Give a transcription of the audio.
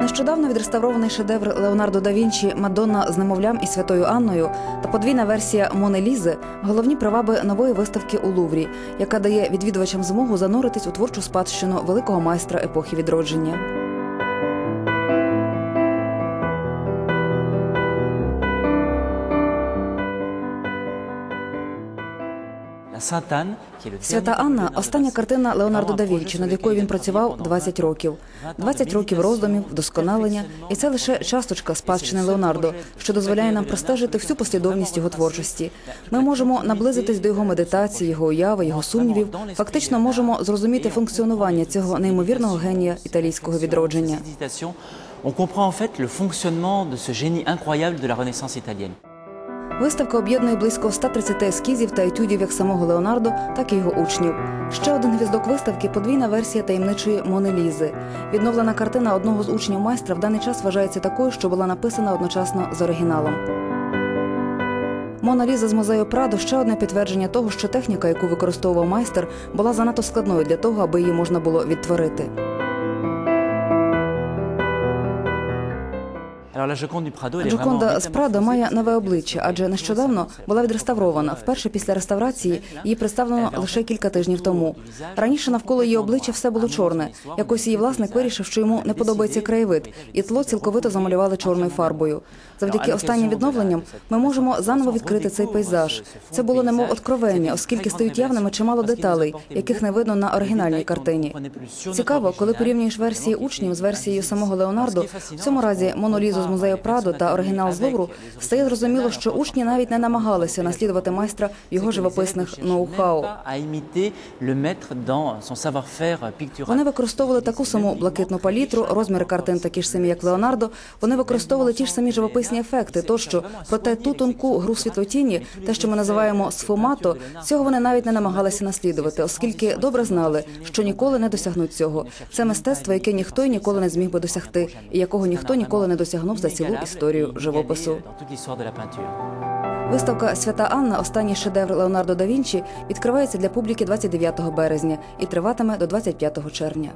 Нещодавно відреставрований шедевр Леонардо да Вінчі Мадонна з немовлям і святою Анною та подвійна версія Мони Лізи головні приваби нової виставки у Луврі, яка дає відвідувачам змогу зануритись у творчу спадщину великого майстра епохи відродження. Свята Анна остання картина Леонардо да Вінчі, над якою він працював 20 років. 20 років роздумів, вдосконалення, і це лише часточка спадщини Леонардо, що дозволяє нам простежити всю послідовність його творчості. Ми можемо наблизитись до його медитації, його уяви, його сумнівів. Фактично можемо зрозуміти функціонування цього неймовірного генія італійського відродження. On comprend en fait le fonctionnement de ce génie incroyable de la Renaissance italienne. Виставка об'єднує близько 130 ескізів та етюдів як самого Леонардо, так і його учнів. Ще один гвіздок виставки подвійна версія таємничої Мони Лізи. Відновлена картина одного з учнів майстра в даний час вважається такою, що була написана одночасно з оригіналом. Мона Ліза з музею Прадо ще одне підтвердження того, що техніка, яку використовував майстер, була занадто складною для того, аби її можна було відтворити. Джоконда з Прадо має нове обличчя, адже нещодавно була відреставрована. Вперше після реставрації її представлено лише кілька тижнів тому. Раніше навколо її обличчя все було чорне. Якось її власник вирішив, що йому не подобається краєвид, і тло цілковито замалювали чорною фарбою. Завдяки останнім відновленням ми можемо заново відкрити цей пейзаж. Це було немов откровення, оскільки стають явними чимало деталей, яких не видно на оригінальній картині. Цікаво, коли порівнюєш версії учнів з версією самого Леонардо, в цьому разі монолізу з музею Прадо та оригінал з Лувру, стає зрозуміло, що учні навіть не намагалися наслідувати майстра його живописних ноу-хау. Вони використовували таку саму блакитну палітру, розміри картин такі ж самі, як Леонардо. Вони використовували ті ж самі живописні ефекти. Тощо, проте ту тонку гру світлотіні, те, що ми називаємо сфомато, цього вони навіть не намагалися наслідувати, оскільки добре знали, що ніколи не досягнуть цього. Це мистецтво, яке ніхто і ніколи не зміг би досягти, і якого ніхто ніколи не досягнув за цілу історію живопису. Виставка Свята Анна, останній шедевр Леонардо да Вінчі, відкривається для публіки 29 березня і триватиме до 25 червня.